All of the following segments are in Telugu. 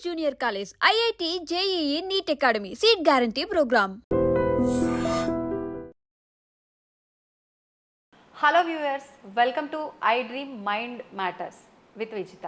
Prestigious Junior College, IIT, JEE, NEET Academy, Seat Guarantee Program. Hello viewers welcome to I dream mind matters with Vijitha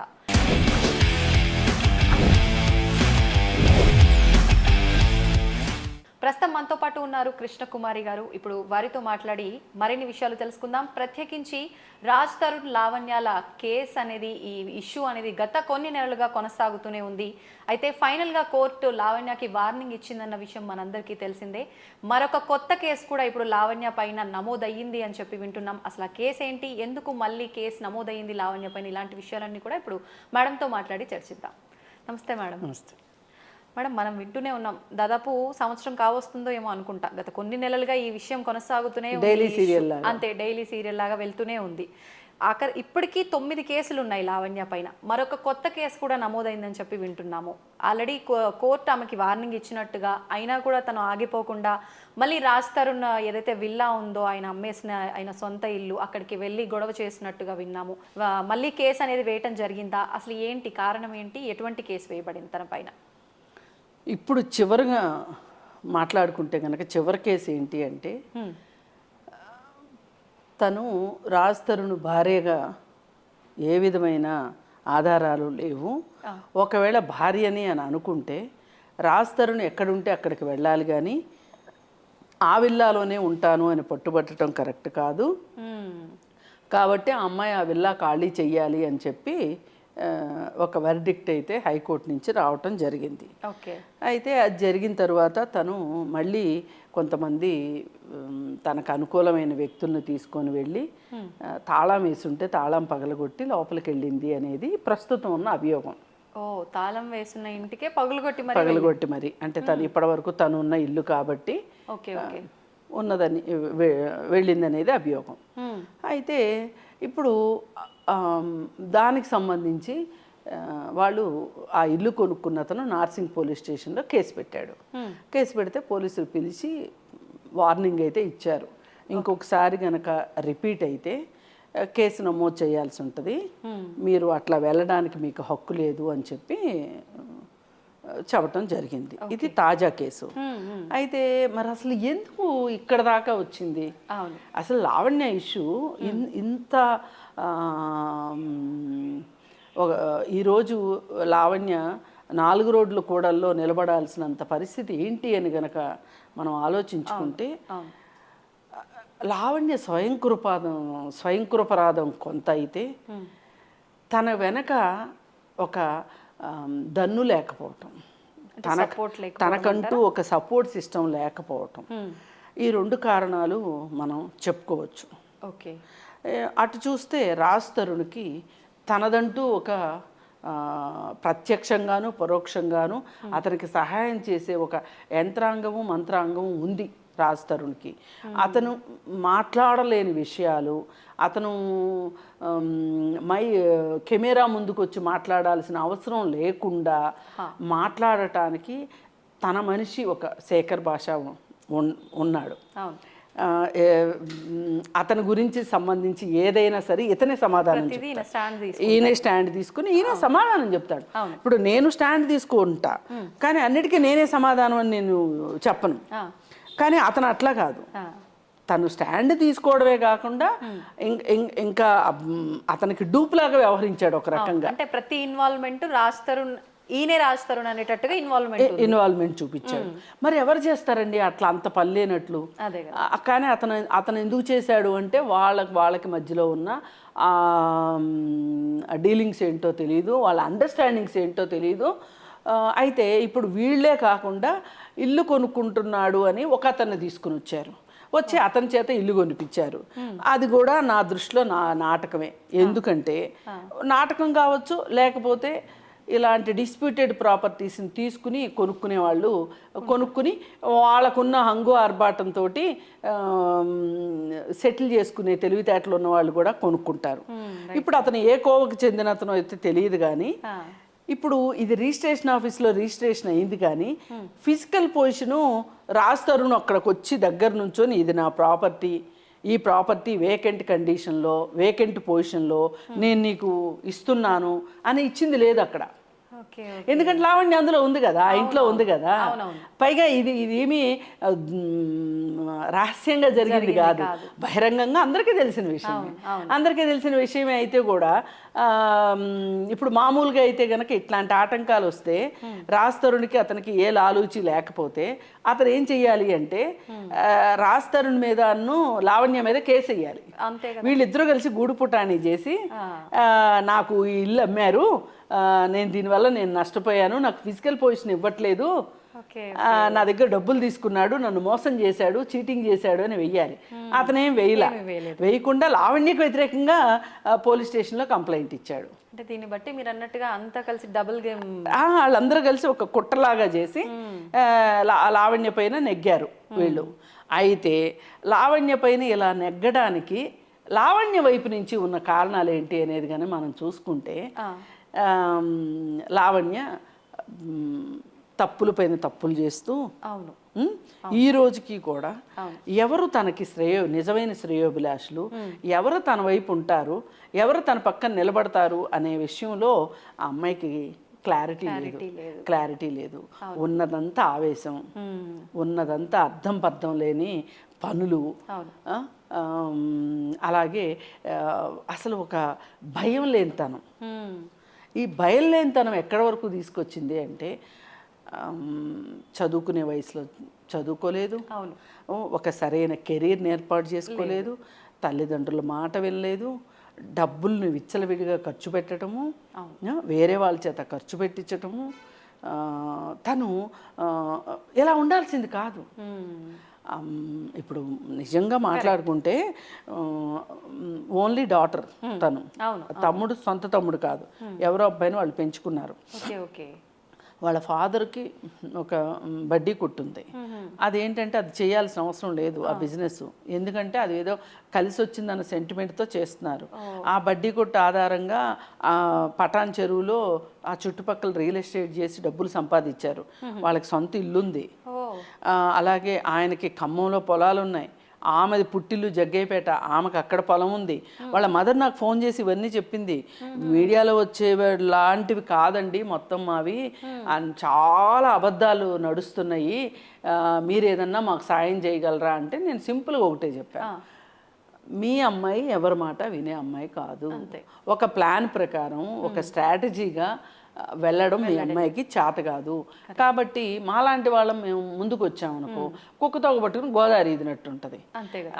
ప్రస్తుతం మనతో పాటు ఉన్నారు కృష్ణకుమారి గారు. ఇప్పుడు వారితో మాట్లాడి మరిన్ని విషయాలు తెలుసుకుందాం. ప్రత్యేకించి రాజ్ తరుణ్ లావణ్యాల కేసు అనేది ఈ ఇష్యూ అనేది గత కొన్ని నెలలుగా కొనసాగుతూనే ఉంది. అయితే ఫైనల్గా కోర్టు లావణ్యకి వార్నింగ్ ఇచ్చిందన్న విషయం మనందరికీ తెలిసిందే. మరొక కొత్త కేసు కూడా ఇప్పుడు లావణ్య పైన నమోదయ్యింది అని చెప్పి వింటున్నాం. అసలు ఆ కేసు ఏంటి? ఎందుకు మళ్ళీ కేసు నమోదయ్యింది లావణ్య పైన? ఇలాంటి విషయాలన్నీ కూడా ఇప్పుడు మేడంతో మాట్లాడి చర్చిద్దాం. నమస్తే మేడం. నమస్తే. మేడం మనం వింటూనే ఉన్నాం. దాదాపు సంవత్సరం కావస్తుందో ఏమో అనుకుంటా. గత కొన్ని నెలలుగా ఈ విషయం కొనసాగుతూనే issue. లాగా. అంతే డైలీ సీరియల్ లాగా వెళ్తూనే ఉంది. ఆఖరి ఇప్పటికీ తొమ్మిది కేసులు ఉన్నాయి లావణ్య పైన. మరొక కొత్త కేసు కూడా నమోదైందని చెప్పి వింటున్నాము. ఆల్రెడీ కోర్టు ఆమెకి వార్నింగ్ ఇచ్చినట్టుగా అయినా కూడా తను ఆగిపోకుండా మళ్ళీ రాజ్ తరుణ్ ఏదైతే విల్లా ఉందో ఆయన అమ్మేసిన ఆయన సొంత ఇల్లు అక్కడికి వెళ్ళి గొడవ చేసినట్టుగా విన్నాము. మళ్ళీ కేసు అనేది వేయటం జరిగిందా? అసలు ఏంటి కారణం ఏంటి? ఎటువంటి కేసు వేయబడింది తన పైన? ఇప్పుడు చివరిగా మాట్లాడుకుంటే కనుక చివరి కేసు ఏంటి అంటే. తను రాజ్ తరుణ్ భార్యగా ఏ విధమైన ఆధారాలు లేవు ఒకవేళ భార్యని అని అనుకుంటే రాజ్ తరుణ్ ఎక్కడుంటే అక్కడికి వెళ్ళాలి కానీ ఆ విల్లాలోనే ఉంటాను అని పట్టుబట్టడం కరెక్ట్ కాదు. కాబట్టి ఆ అమ్మాయి ఆ విల్లా ఖాళీ చెయ్యాలి అని చెప్పి ఒక వెర్డిక్ట్ అయితే హైకోర్టు నుంచి రావటం జరిగింది. ఓకే. అయితే అది జరిగిన తర్వాత తను మళ్ళీ కొంతమంది తనకు అనుకూలమైన వ్యక్తులను తీసుకొని వెళ్ళి తాళం వేసుంటే తాళం పగలగొట్టి లోపలికి వెళ్ళింది అనేది ప్రస్తుతం ఉన్న అభియోగం. ఓ తాళం వేసున్న ఇంటికే పగులు కొట్టి మరి పగలగొట్టి మరి. అంటే తను ఇప్పటివరకు తను ఉన్న ఇల్లు కాబట్టి ఓకే ఓకే. ఉన్నదని వెళ్ళిందనేది అభియోగం. అయితే ఇప్పుడు దానికి సంబంధించి వాళ్ళు ఆ ఇల్లు కొనుక్కున్న అతను నార్సింగ్ పోలీస్ స్టేషన్లో కేసు పెట్టాడు. కేసు పెడితే పోలీసులు పిలిచి వార్నింగ్ అయితే ఇచ్చారు. ఇంకొకసారి గనక రిపీట్ అయితే కేసు నమోదు చేయాల్సి ఉంటుంది. మీరు అట్లా వెళ్ళడానికి మీకు హక్కు లేదు అని చెప్పి చెప్పటం జరిగింది. ఇది తాజా కేసు. అయితే మరి అసలు ఎందుకు ఇక్కడ దాకా వచ్చింది? అసలు లావణ్య ఇష్యూ ఇంత ఈరోజు లావణ్య నాలుగు రోడ్ల కూడల్లో నిలబడాల్సినంత పరిస్థితి ఏంటి అని గనక మనం ఆలోచించుకుంటే లావణ్య స్వయం కృపాదం స్వయం కృపరాధం కొంత అయితే తన వెనక ఒక దన్ను లేకపోవటం. తన తనకంటూ ఒక సపోర్ట్ సిస్టమ్ లేకపోవటం. ఈ రెండు కారణాలు మనం చెప్పుకోవచ్చు. ఓకే. అటు చూస్తే రాజ్ తరుణ్కి తనదంటూ ఒక ప్రత్యక్షంగాను పరోక్షంగాను అతనికి సహాయం చేసే ఒక యంత్రాంగము మంత్రాంగము ఉంది. రాజ్ తరుణ్కి అతను మాట్లాడలేని విషయాలు అతను మై కెమెరా ముందుకు వచ్చి మాట్లాడాల్సిన అవసరం లేకుండా మాట్లాడటానికి తన మనిషి ఒక శేఖర్ భాష ఉన్- ఉన్నాడు. అతని గురించి సంబంధించి ఏదైనా సరే ఇతనే సమాధానం ఈయన. స్టాండ్ తీసుకుని ఈయన సమాధానం చెప్తాడు. ఇప్పుడు నేను స్టాండ్ తీసుకుంటా. కానీ అన్నిటికీ నేనే సమాధానం అని నేను చెప్పను. కానీ అతను అట్లా కాదు. తను స్టాండ్ తీసుకోవడమే కాకుండా ఇంకా అతనికి డూప్లాగా వ్యవహరించాడు ఒక రకంగా. అంటే ప్రతి ఇన్వాల్వ్మెంట్ రాజ్ తరుణ్ ఈయనే రాజ్ తరుణ్ అనేటట్టుగా ఇన్వాల్వ్మెంట్ ఇన్వాల్వ్మెంట్ చూపించాడు. మరి ఎవరు చేస్తారండి అట్లా అంత పని లేనట్లు? అదే కదా. ఆ, కానీ అతను అతను ఎందుకు చేశాడు అంటే వాళ్ళకి వాళ్ళకి మధ్యలో ఉన్న డీలింగ్స్ ఏంటో తెలియదు వాళ్ళ అండర్స్టాండింగ్స్ ఏంటో తెలియదు అయితే ఇప్పుడు వీళ్ళే కాకుండా ఇల్లు కొనుక్కుంటున్నాడు అని ఒక అతన్ని తీసుకుని వచ్చారు. వచ్చి అతని చేత ఇల్లు కొనిపించారు. అది కూడా నా దృష్టిలో నా నాటకమే. ఎందుకంటే నాటకం కావచ్చు లేకపోతే ఇలాంటి డిస్ప్యూటెడ్ ప్రాపర్టీస్ని తీసుకుని కొనుక్కునే వాళ్ళు కొనుక్కుని వాళ్ళకున్న హంగు ఆర్భాటంతో సెటిల్ చేసుకునే తెలివితేటలు ఉన్న వాళ్ళు కూడా కొనుక్కుంటారు. ఇప్పుడు అతను ఏ కోవకు చెందిన అతను అయితే తెలియదు కానీ ఇప్పుడు ఇది రిజిస్ట్రేషన్ ఆఫీస్లో రిజిస్ట్రేషన్ అయింది కానీ ఫిజికల్ పొజిషను రాజ్ తరుణ్ అక్కడికి వచ్చి దగ్గర నుంచొని ఇది నా ప్రాపర్టీ. ఈ ప్రాపర్టీ వేకెంట్ కండిషన్లో వేకెంట్ పొజిషన్లో నేను నీకు ఇస్తున్నాను అని ఇచ్చింది లేదు అక్కడ. ఎందుకంటే లావణ్య అందులో ఉంది కదా ఆ ఇంట్లో ఉంది కదా. పైగా ఇది ఇది ఏమి రహస్యంగా జరిగింది కాదు. బహిరంగంగా అందరికీ తెలిసిన విషయం అందరికీ తెలిసిన విషయమే అయితే కూడా ఇప్పుడు మామూలుగా అయితే గనక ఇట్లాంటి ఆటంకాలు వస్తే రాస్తరునికి అతనికి ఏ లాలూచి లేకపోతే అతను ఏం చెయ్యాలి అంటే రాస్తరుని మీద లావణ్య మీద కేసు వేయాలి. వీళ్ళిద్దరూ కలిసి గూడు పుటాని చేసి ఆ, నాకు ఈ ఇల్లు అమ్మారు నేను దీనివల్ల నేను నష్టపోయాను నాకు ఫిజికల్ పొజిషన్ ఇవ్వట్లేదు. నా దగ్గర డబ్బులు తీసుకున్నాడు నన్ను మోసం చేశాడు చీటింగ్ చేశాడు అని వెయ్యాలి. అతనేం వేయలా వేయకుండా లావణ్యకు వ్యతిరేకంగా పోలీస్ స్టేషన్లో కంప్లైంట్ ఇచ్చాడు. అంటే దీన్ని బట్టి మీరు అన్నట్టుగా అంతా కలిసి డబుల్ గేమ్ వాళ్ళందరూ కలిసి ఒక కుట్రలాగా చేసి లా- లావణ్య పైన నెగ్గారు వీళ్ళు. అయితే లావణ్య పైన ఇలా నెగ్గడానికి లావణ్య వైపు నుంచి ఉన్న కారణాలు ఏంటి అనేది కానీ మనం చూసుకుంటే లావణ్య తప్పుల పైన తప్పులు చేస్తూ అవును. ఈ రోజుకి కూడా ఎవరు తనకి శ్రేయో నిజమైన శ్రేయోభిలాషులు ఎవరు తన వైపు ఉంటారు ఎవరు తన పక్కన నిలబడతారు అనే విషయంలో ఆ అమ్మాయికి క్లారిటీ లేదు. క్లారిటీ లేదు. ఉన్నదంతా ఆవేశం. ఉన్నదంతా అర్థం పర్థం లేని పనులు. అలాగే అసలు ఒక భయం లేనితనం మ్మ్. ఈ భయం లేనితనం ఎక్కడి వరకు తీసుకొచ్చింది అంటే చదువుకునే వయసులో చదువుకోలేదు. ఒక సరైన కెరీర్ని ఏర్పాటు చేసుకోలేదు. తల్లిదండ్రుల మాట వినలేదు. డబ్బుల్ని విచ్చలవిడిగా ఖర్చు పెట్టడము వేరే వాళ్ళ చేత ఖర్చు పెట్టించటము. తను ఇలా ఉండాల్సింది కాదు. ఇప్పుడు నిజంగా మాట్లాడుకుంటే ఓన్లీ డాటర్ తను. తమ్ముడు సొంత తమ్ముడు కాదు. ఎవరో అబ్బాయిని వాళ్ళు పెంచుకున్నారు. ఓకే. వాళ్ళ ఫాదర్కి ఒక బడ్డీ కొట్టుంది. అదేంటంటే అది చేయాల్సిన అవసరం లేదు ఆ బిజినెస్. ఎందుకంటే అది ఏదో కలిసి వచ్చిందన్న సెంటిమెంట్తో చేస్తున్నారు. ఆ బడ్డీ కొట్టు ఆధారంగా ఆ పటాన్ చెరువులో ఆ చుట్టుపక్కల రియల్ ఎస్టేట్ చేసి డబ్బులు సంపాదించారు. వాళ్ళకి సొంత ఇల్లుంది. అలాగే ఆయనకి ఖమ్మంలో పొలాలు ఉన్నాయి ఆమెది పుట్టిల్లు జగ్గైపేట ఆమెకు అక్కడ పొలం ఉంది. వాళ్ళ మదర్ నాకు ఫోన్ చేసి ఇవన్నీ చెప్పింది. మీడియాలో వచ్చే లాంటివి కాదండి మొత్తం మావి. అండ్ చాలా అబద్ధాలు నడుస్తున్నాయి. మీరు ఏదన్నా మాకు సాయం చేయగలరా అంటే నేను సింపుల్గా ఒకటే చెప్పాను మీ అమ్మాయి ఎవరి మాట వినే అమ్మాయి కాదు. ఒక ప్లాన్ ప్రకారం ఒక స్ట్రాటజీగా వెళ్ళడం మీ అమ్మాయికి చేత కాదు. కాబట్టి మాలాంటి వాళ్ళం మేము ముందుకు వచ్చామనుకో కుక్కతో పట్టుకుని గోదావరి ఇదినట్టు ఉంటుంది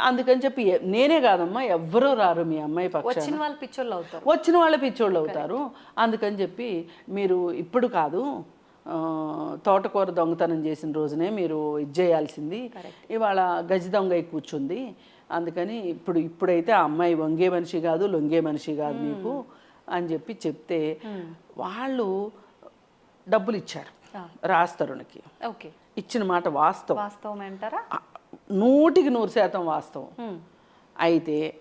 అందుకని చెప్పి నేనే కాదమ్మా ఎవ్వరూ రారు మీ అమ్మాయి వచ్చిన వాళ్ళు పిచ్చోళ్ళు అవుతారు. వచ్చిన వాళ్ళ పిచ్చోళ్ళు అవుతారు. అందుకని చెప్పి మీరు ఇప్పుడు కాదు తోటకూర దొంగతనం చేసిన రోజునే మీరు ఇది చేయాల్సింది. ఇవాళ గజ దొంగ కూర్చుంది. అందుకని ఇప్పుడు ఇప్పుడైతే ఆ అమ్మాయి వంగే మనిషి కాదు లొంగే మనిషి కాదు మీకు అని చెప్పి చెప్తే వాళ్ళు డబ్బులు ఇచ్చారు రాస్తరునికి ఓకే. ఇచ్చిన మాట వాస్తవం. వాస్తవం అంటారా? నూటికి నూరు శాతం వాస్తవం. అయితే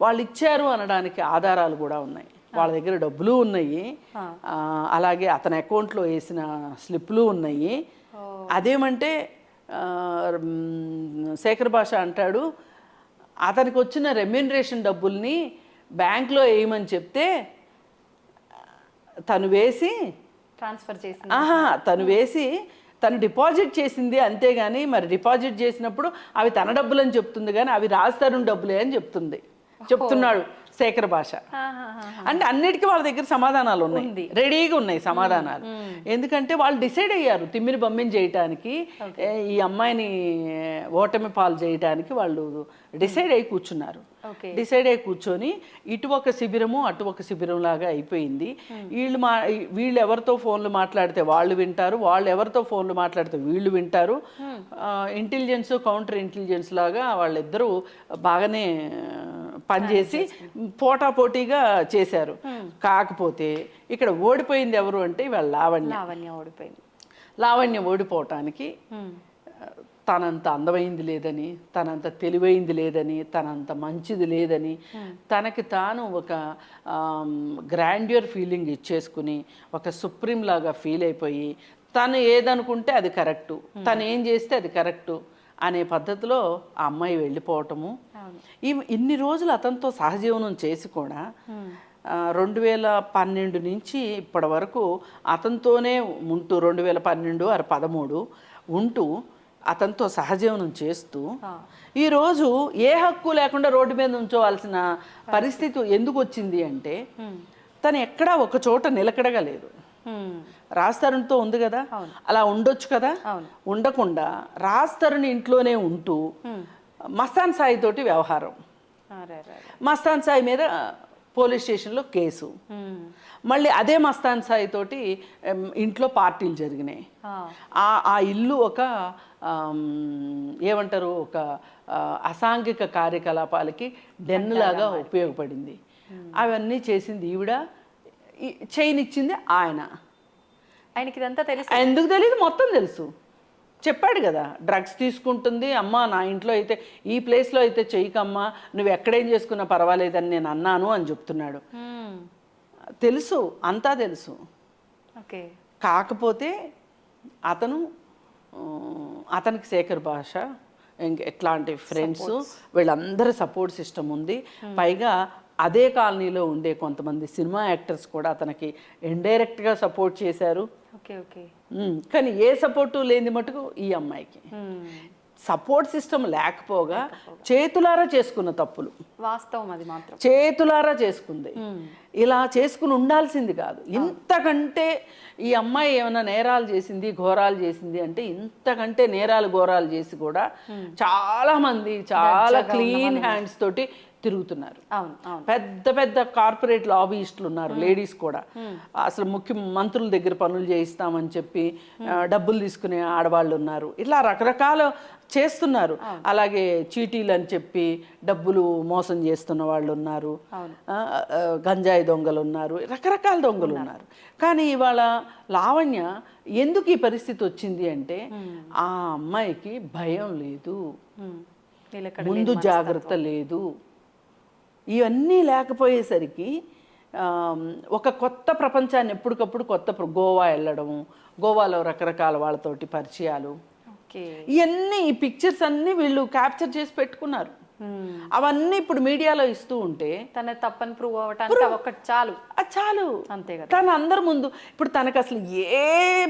వాళ్ళు ఇచ్చారు అనడానికి ఆధారాలు కూడా ఉన్నాయి. వాళ్ళ దగ్గర డబ్బులు ఉన్నాయి. అలాగే అతని అకౌంట్లో వేసిన స్లిప్లు ఉన్నాయి. అదేమంటే శేఖర్ భాష అంటాడు అతనికి వచ్చిన రెమ్యూనరేషన్ డబ్బుల్ని బ్యాంక్లో వేయమని చెప్తే తను వేసి ట్రాన్స్ఫర్ చేసిన ఆహా తను వేసి తను డిపాజిట్ చేసింది అంతేగాని మరి డిపాజిట్ చేసినప్పుడు అవి తన డబ్బులు అని చెప్తుంది కానీ అవి రాజతరుణ్ డబ్బులే అని చెప్తుంది. చెప్తున్నాడు శేఖర్ భాష. అంటే అన్నిటికీ వాళ్ళ దగ్గర సమాధానాలు ఉన్నాయి. రెడీగా ఉన్నాయి సమాధానాలు. ఎందుకంటే వాళ్ళు డిసైడ్ అయ్యారు తిమ్మిని బొమ్మిని చేయటానికి ఈ అమ్మాయిని ఓటమి పాలు చేయటానికి వాళ్ళు డిసైడ్ అయి కూర్చున్నారు. డిసైడ్ అయి కూర్చొని ఇటు ఒక శిబిరము అటు ఒక శిబిరం లాగా అయిపోయింది. వీళ్ళు మా వీళ్ళు ఎవరితో ఫోన్లు మాట్లాడితే వాళ్ళు వింటారు వాళ్ళు ఎవరితో ఫోన్లు మాట్లాడితే వీళ్ళు వింటారు. ఇంటెలిజెన్స్ కౌంటర్ ఇంటెలిజెన్స్ లాగా వాళ్ళిద్దరూ బాగానే పనిచేసి పోటా పోటీగా చేశారు. కాకపోతే ఇక్కడ ఓడిపోయింది ఎవరు అంటే ఇవాళ లావణ్య. లావణ్య ఓడిపోయింది. లావణ్య ఓడిపోవటానికి మ్మ్. తనంత అందమైంది లేదని తనంత తెలివైంది లేదని తనంత మంచిది లేదని తనకి తాను ఒక గ్రాండ్యూర్ ఫీలింగ్ ఇచ్చేసుకుని ఒక సుప్రీం లాగా ఫీల్ అయిపోయి తను ఏదనుకుంటే అది కరెక్టు తను ఏం చేస్తే అది కరెక్టు అనే పద్ధతిలో ఆ అమ్మాయి వెళ్ళిపోవటము. ఈ ఇన్ని రోజులు అతనితో సహజీవనం చేసి కూడా ఆ, రెండు వేల పన్నెండు నుంచి ఇప్పటి వరకు అతనితోనే ఉంటూ రెండు వేల పన్నెండు ఆరు పదమూడు ఉంటూ అతనితో సహజీవనం చేస్తూ ఈరోజు ఏ హక్కు లేకుండా రోడ్డు మీద ఉంచోవాల్సిన పరిస్థితి ఎందుకు వచ్చింది అంటే తను ఎక్కడా ఒక చోట నిలకడగా లేదు. రాజ్ ఉంది కదా అలా ఉండొచ్చు కదా ఉండకుండా రాజ్ తరుణ్ ఇంట్లోనే ఉంటూ మస్తాన్ సాయి తోటి వ్యవహారం. మస్తాన్ సాయి మీద పోలీస్ స్టేషన్లో కేసు. మళ్ళీ అదే మస్తాన్ సాయి తోటి ఇంట్లో పార్టీలు జరిగినాయి. ఆ. ఇల్లు ఒక ఏమంటారు ఒక అసాంఘిక కార్యకలాపాలకి డెన్ లాగా ఉపయోగపడింది. అవన్నీ చేసింది ఈవిడ. ఇచ్చింది ఆయన. ఆయనకి ఇదంతా తెలుసు. ఎందుకు తెలియదు మొత్తం తెలుసు. చెప్పాడు కదా డ్రగ్స్ తీసుకుంటుంది అమ్మ నా ఇంట్లో అయితే ఈ ప్లేస్లో అయితే చెయ్యకమ్మా నువ్వు ఎక్కడేం చేసుకున్నా పర్వాలేదని నేను అన్నాను అని చెప్తున్నాడు. తెలుసు అంతా తెలుసు. ఓకే. కాకపోతే అతను అతనికి శేఖర్ భాష ఇంక ఎట్లాంటి ఫ్రెండ్స్ వీళ్ళందరి సపోర్ట్ సిస్టమ్ ఉంది. పైగా అదే కాలనీలో ఉండే కొంతమంది సినిమా యాక్టర్స్ కూడా అతనికి ఇండైరెక్ట్గా సపోర్ట్ చేశారు. ఉమ్, కానీ ఏ సపోర్టు లేని మటుకు ఈ అమ్మాయికి. హ్మ్. సపోర్ట్ సిస్టమ్ లేకపోగా చేతులారా చేసుకున్న తప్పులు. వాస్తవం అది మాత్రం. చేతులారా చేసుకుంది. ఇలా చేసుకుని ఉండాల్సింది కాదు. ఇంతకంటే ఈ అమ్మాయి ఏమైనా నేరాలు చేసింది ఘోరాలు చేసింది అంటే ఇంతకంటే నేరాలు ఘోరాలు చేసి కూడా చాలా మంది చాలా క్లీన్ హ్యాండ్స్ తోటి తిరుగుతున్నారు. పెద్ద పెద్ద కార్పొరేట్ లాబీయిస్టులు ఉన్నారు లేడీస్ కూడా. అసలు ముఖ్య మంత్రుల దగ్గర పనులు చేయిస్తామని చెప్పి డబ్బులు తీసుకునే ఆడవాళ్ళు ఉన్నారు. ఇట్లా రకరకాల చేస్తున్నారు. అలాగే చీటీలు అని చెప్పి డబ్బులు మోసం చేస్తున్న వాళ్ళు ఉన్నారు. గంజాయి దొంగలు ఉన్నారు. రకరకాల దొంగలు ఉన్నారు. కానీ ఇవాళ లావణ్య ఎందుకు ఈ పరిస్థితి వచ్చింది అంటే ఆ అమ్మాయికి భయం లేదు. ముందు జాగ్రత్త లేదు. ఇవన్నీ లేకపోయేసరికి ఒక కొత్త ప్రపంచాన్ని ఎప్పటికప్పుడు కొత్త గోవా వెళ్ళడం గోవాలో రకరకాల వాళ్ళతోటి పరిచయాలు. ఓకే. ఇవన్నీ ఈ పిక్చర్స్ అన్నీ వీళ్ళు క్యాప్చర్ చేసి పెట్టుకున్నారు. అవన్నీ ఇప్పుడు మీడియాలో ఇస్తూ ఉంటే తన తప్పని ప్రూవ్ అవ్వటానికి అవి ఒక్కటి చాలు. చాలు. అంతే కదా. తను అందరి ముందు ఇప్పుడు తనకు అసలు ఏ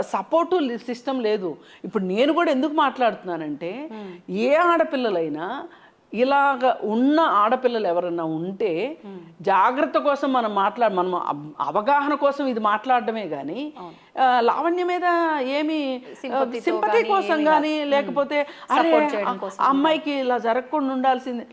సపోర్టు సిస్టమ్ లేదు. ఇప్పుడు నేను కూడా ఎందుకు మాట్లాడుతున్నానంటే ఏ ఆడపిల్లలైనా ఇలాగ ఉన్న ఆడపిల్లలు ఎవరన్నా ఉంటే జాగ్రత్త కోసం మనం మాట్లా మనం అవగాహన కోసం ఇది మాట్లాడడమే కానీ లావణ్య మీద ఏమి సింపతి కోసం కానీ లేకపోతే అరే అమ్మాయికి ఇలా జరగకుండా ఉండాల్సింది.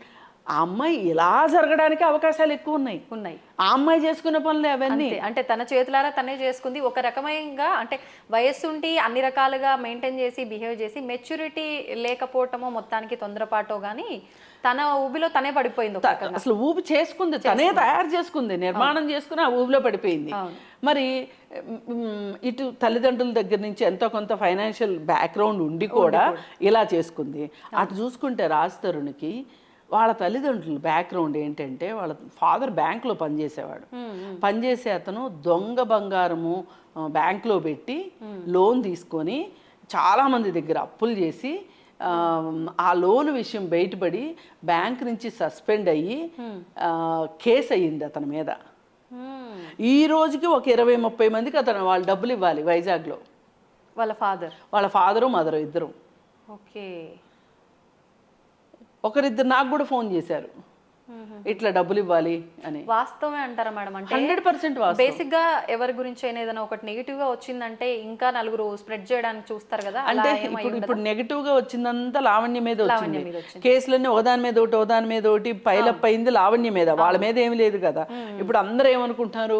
ఆ అమ్మాయి ఇలా జరగడానికి అవకాశాలు ఎక్కువ ఉన్నాయి. ఉన్నాయి. ఆ అమ్మాయి చేసుకునే పనులు అవన్నీ. అంటే తన చేతులారా తనే చేసుకుంది. ఒక రకమైనగా అంటే వయస్సుండి అన్ని రకాలుగా మెయింటైన్ చేసి బిహేవ్ చేసి మెచ్యూరిటీ లేకపోవటమో మొత్తానికి తొందరపాటో గానీ తన ఊబిలో తనే పడిపోయింది అసలు ఊపి చేసుకుంది. తనే తయారు చేసుకుంది. నిర్మాణం చేసుకుని ఆ ఊబిలో పడిపోయింది. మరి ఇటు తల్లిదండ్రుల దగ్గర నుంచి ఎంతో కొంత ఫైనాన్షియల్ బ్యాక్గ్రౌండ్ ఉండి కూడా. ఇలా చేసుకుంది. అటు చూసుకుంటే రాజ్ తరుణ్కి వాళ్ళ తల్లిదండ్రుల బ్యాక్గ్రౌండ్ ఏంటంటే వాళ్ళ ఫాదర్ బ్యాంక్లో పనిచేసేవాడు. పనిచేసే అతను దొంగ బంగారము బ్యాంక్లో పెట్టి లోన్ తీసుకొని చాలామంది దగ్గర అప్పులు చేసి ఆ, లోన్ విషయం బయటపడి బ్యాంక్ నుంచి సస్పెండ్ అయ్యి కేసు అయ్యింది అతని మీద. ఈ రోజుకి ఒక ఇరవై ముప్పై మందికి అతను వాళ్ళు డబ్బులు ఇవ్వాలి వైజాగ్లో. వాళ్ళ ఫాదర్ వాళ్ళ ఫాదరు మదరు ఇద్దరు. ఓకే. ఒకరిద్దరు నాకు కూడా ఫోన్ చేశారు. ఇట్లా డబ్బులు ఇవ్వాలి అని. వాస్తవమే అంటారా మేడం? అంటే హండ్రెడ్ పర్సెంట్ బేసిక్గా ఎవరి గురించి అయినా ఏదైనా ఒకటి నెగిటివ్గా వచ్చిందంటే ఇంకా నలుగురు స్ప్రెడ్ చేయడానికి చూస్తారు కదా అంటే ఇప్పుడు నెగిటివ్గా వచ్చిందంతా లావణ్య మీద వచ్చింది. కేసులన్నీ ఒకదాని మీద ఒకటి ఒకదాని మీద ఒకటి పైలప్ అయింది లావణ్య మీద. వాళ్ళ మీద ఏమి లేదు కదా. ఇప్పుడు అందరూ ఏమనుకుంటున్నారు?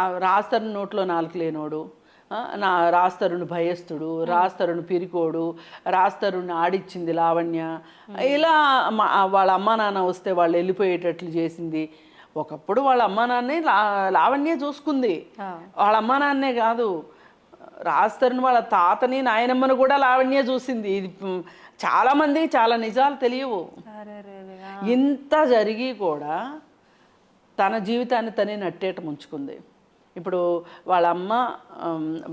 ఆ రాస్తరుని నోట్లో నాలుగు లేనోడు. నా రాస్తరుని భయస్థుడు రాస్తరుని పిరికోడు రాస్తరుని ఆడిచ్చింది లావణ్య. ఇలా వాళ్ళ అమ్మా నాన్న వస్తే వాళ్ళు వెళ్ళిపోయేటట్లు చేసింది. ఒకప్పుడు వాళ్ళ అమ్మా నాన్నే లావణ్యే చూసుకుంది. వాళ్ళ అమ్మా నాన్నే కాదు రాస్తరుని వాళ్ళ తాతని నాయనమ్మను కూడా లావణ్య చూసింది. ఇది మ్, చాలా నిజాలు తెలియవు. ఇంత జరిగి కూడా తన జీవితాన్ని తనే నట్టేట ముంచుకుంది. ఇప్పుడు వాళ్ళ అమ్మ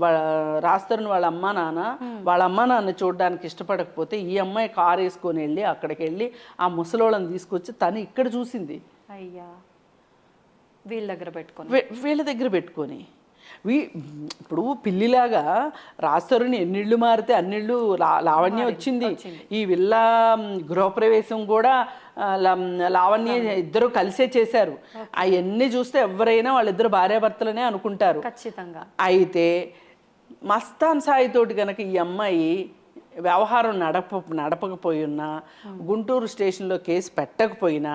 వాళ్ళ రాస్తరుని వాళ్ళ అమ్మ నాన్న వాళ్ళ అమ్మ నాన్న చూడడానికి ఇష్టపడకపోతే ఈ అమ్మాయి కారు వేసుకొని వెళ్ళి అక్కడికి వెళ్ళి ఆ ముసలోళ్ళని తీసుకొచ్చి తను ఇక్కడ చూసింది. అయ్యా వీళ్ళ దగ్గర పెట్టుకొని. వీళ్ళ దగ్గర పెట్టుకొని. వీ ఇప్పుడు పిల్లిలాగా రాస్తరుని ఎన్నిళ్ళు మారితే అన్నిళ్ళు లావణ్య వచ్చింది. ఈ విల్లా గృహప్రవేశం కూడా లావణ్య ఇద్దరు కలిసే చేశారు. అవన్నీ చూస్తే ఎవరైనా వాళ్ళిద్దరు భార్యాభర్తలనే అనుకుంటారు. ఖచ్చితంగా. అయితే మస్తాన్ సాయితోటి కనుక ఈ అమ్మాయి వ్యవహారం నడప నడపకపోయి ఉన్నా గుంటూరు స్టేషన్లో కేసు పెట్టకపోయినా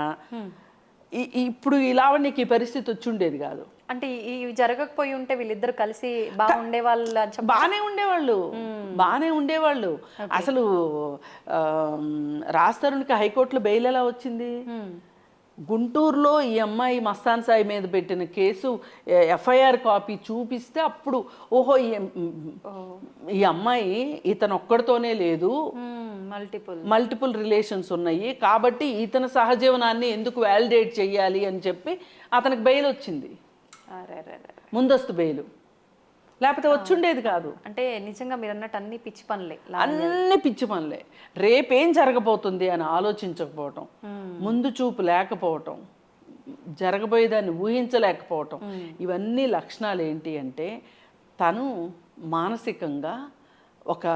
ఇప్పుడు ఈ లావణ్యకి ఈ పరిస్థితి వచ్చి ఉండేది కాదు. అంటే ఈ- ఇవి జరగకపోయి ఉంటే వీళ్ళిద్దరు కలిసి బాగుండే వాళ్ళు అని చెప్ప- బాగానే ఉండేవాళ్ళు. బాగానే ఉండేవాళ్ళు. అసలు రాస్తరునికి హైకోర్టులో బెయిల్ ఎలా వచ్చింది. గుంటూరులో ఈ అమ్మాయి మస్తాన్ సాయి మీద పెట్టిన కేసు ఎఫ్ఐఆర్ కాపీ చూపిస్తే అప్పుడు ఓహో ఈ అమ్మాయి ఇతను ఒక్కడితోనే లేదు. మల్టిపుల్ మల్టిపుల్ రిలేషన్స్ ఉన్నాయి. కాబట్టి ఇతని సహజీవనాన్ని ఎందుకు వ్యాలిడేట్ చేయాలి అని చెప్పి అతనికి బెయిల్ వచ్చింది. ముందస్తు బెయిల్. లేకపోతే వచ్చుండేది కాదు. అంటే నిజంగా మీరు అన్నట్టు అన్ని పిచ్చి పనులే. అన్ని పిచ్చి పనులే. రేపేం జరగబోతుంది అని ఆలోచించకపోవటం. ముందు చూపు లేకపోవటం. జరగబోయేదాన్ని ఊహించలేకపోవటం. ఇవన్నీ లక్షణాలు ఏంటి అంటే తను మానసికంగా ఒక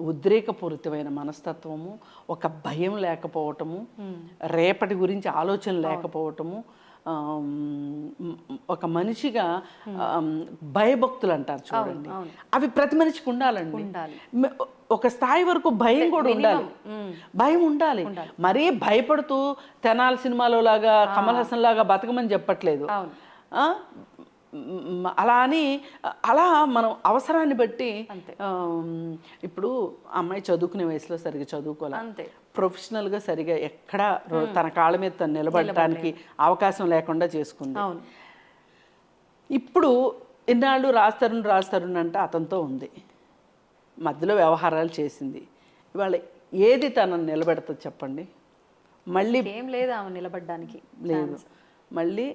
ఉద్రేకపూరితమైన మనస్తత్వము ఒక భయం లేకపోవటము రేపటి గురించి ఆలోచన లేకపోవటము ఒక మనిషిగా భయభక్తులు అంటారు చూడండి. అవి ప్రతి మనిషికి ఉండాలండి. ఒక స్థాయి వరకు భయం కూడా ఉండాలి. భయం ఉండాలి. మరీ భయపడుతూ తెనాలి సినిమాలో లాగా కమల్ హాసన్ లాగా బతకమని చెప్పట్లేదు. అలా అని అలా మనం అవసరాన్ని బట్టి ఇప్పుడు అమ్మాయి చదువుకునే వయసులో సరిగ్గా చదువుకోవాలి అంతే. ప్రొఫెషనల్గా సరిగా ఎక్కడ తన కాళ్ళ మీద తను నిలబడటానికి అవకాశం లేకుండా చేసుకుంది. ఇప్పుడు ఇన్నాళ్ళు రాస్తరుణ్ రాస్తరుణ్ అంటే అతనితో ఉంది. మధ్యలో వ్యవహారాలు చేసింది. ఇవాళ ఏది తనను నిలబెడుతుంది చెప్పండి? మళ్ళీ ఏం లేదు ఆమె నిలబడడానికి లేదు. మళ్ళీ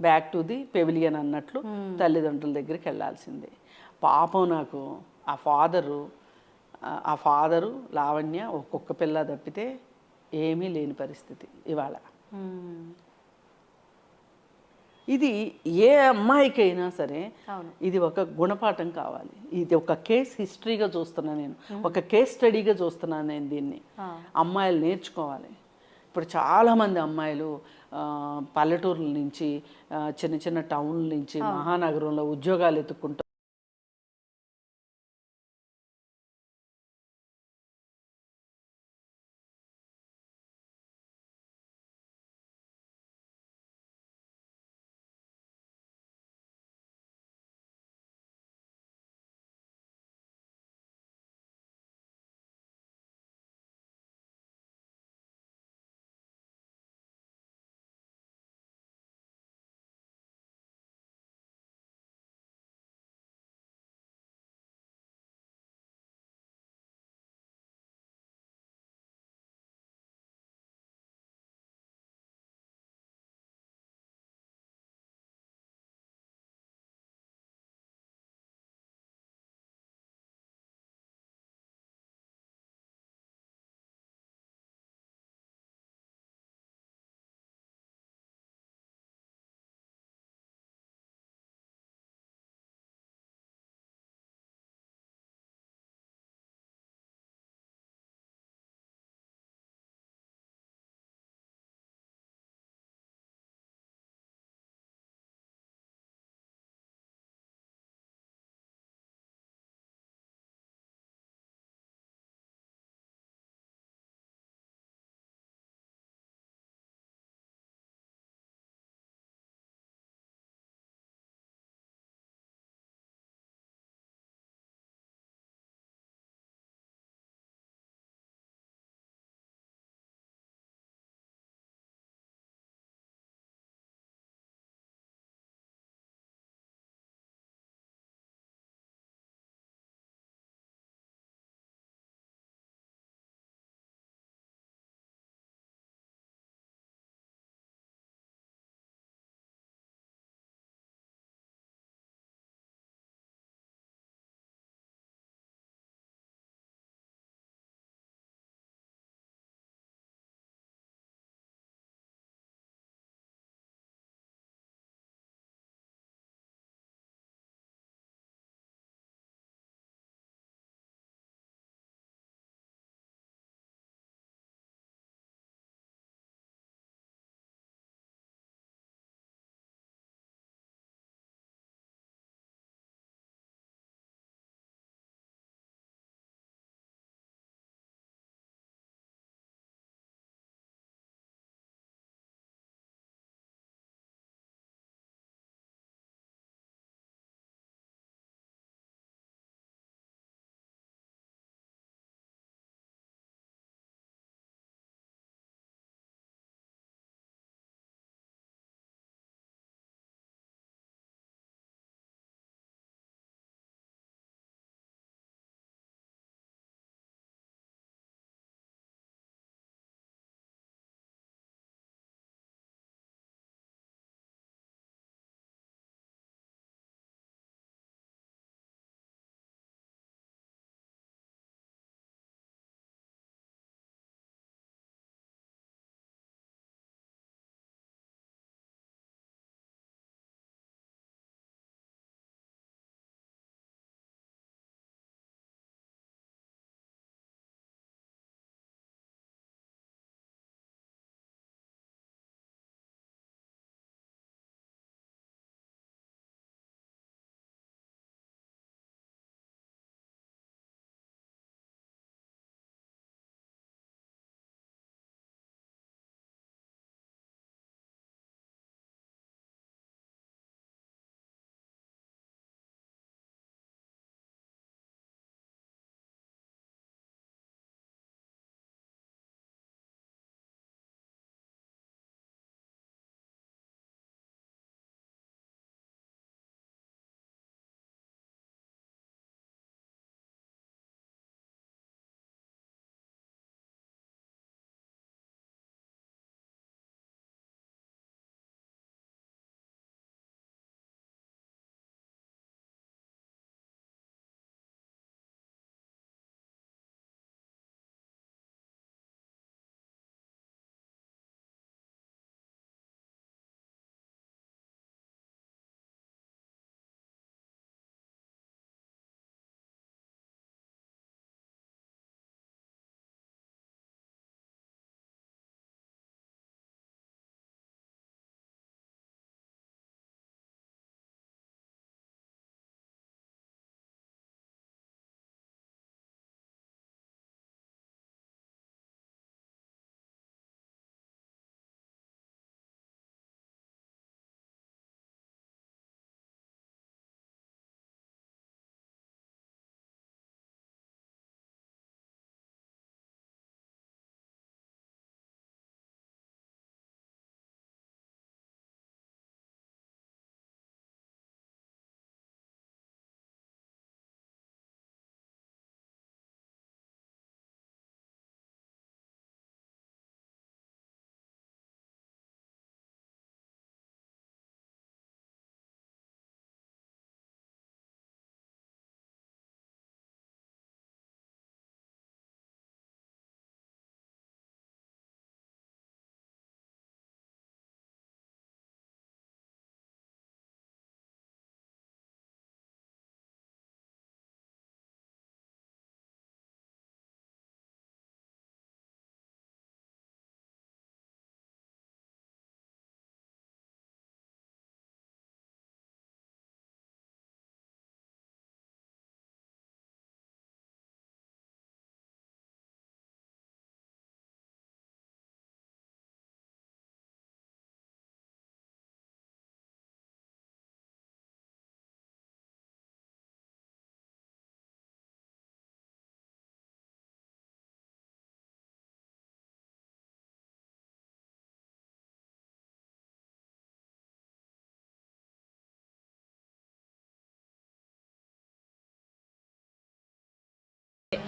బ్యాక్ టు ది పెవిలియన్ అన్నట్లు తల్లిదండ్రుల దగ్గరికి వెళ్ళాల్సిందే. పాపం నాకు ఆ ఫాదరు ఆ ఫాదరు లావణ్య ఒక్కొక్క పిల్ల తప్పితే ఏమీ లేని పరిస్థితి ఇవాళ. మ్మ్. ఇది ఏ అమ్మాయికైనా సరే. ఇది ఒక గుణపాఠం కావాలి. ఇది ఒక కేస్ హిస్టరీగా చూస్తున్నా నేను. ఒక కేస్ స్టడీగా చూస్తున్నాను నేను దీన్ని. అమ్మాయిలు నేర్చుకోవాలి. ఇప్పుడు చాలామంది అమ్మాయిలు పల్లెటూర్ల నుంచి చిన్న చిన్న టౌన్ల నుంచి మహానగరంలో ఉద్యోగాలు ఎత్తుక్కుంటూ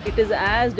It is as